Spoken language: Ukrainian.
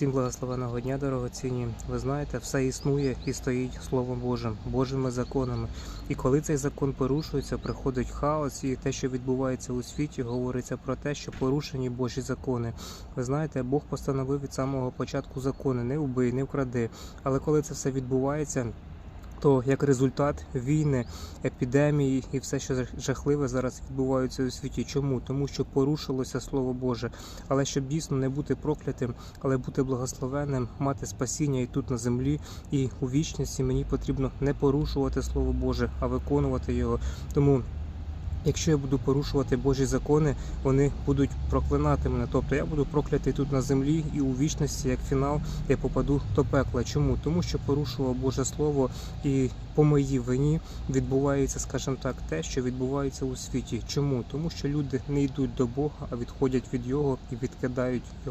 Всім благословеного дня, дорогоцінні. Ви знаєте, все існує і стоїть Словом Божим, Божими законами. І коли цей закон порушується, приходить хаос, і те, що відбувається у світі, говориться про те, що порушені Божі закони. Ви знаєте, Бог постановив від самого початку закони: не вбий, не вкради. Але коли це все відбувається, то як результат війни, епідемії і все, що жахливе зараз відбувається у світі. Чому? Тому що порушилося Слово Боже. Але щоб дійсно не бути проклятим, але бути благословенним, мати спасіння і тут на землі, і у вічності мені потрібно не порушувати Слово Боже, а виконувати його. Тому. Якщо я буду порушувати Божі закони, вони будуть проклинати мене. Тобто я буду проклятий тут на землі і у вічності, як фінал, я попаду до пекла. Чому? Тому що порушував Боже Слово, і по моїй вині відбувається, скажімо так, те, що відбувається у світі. Чому? Тому що люди не йдуть до Бога, а відходять від Його і відкидають його.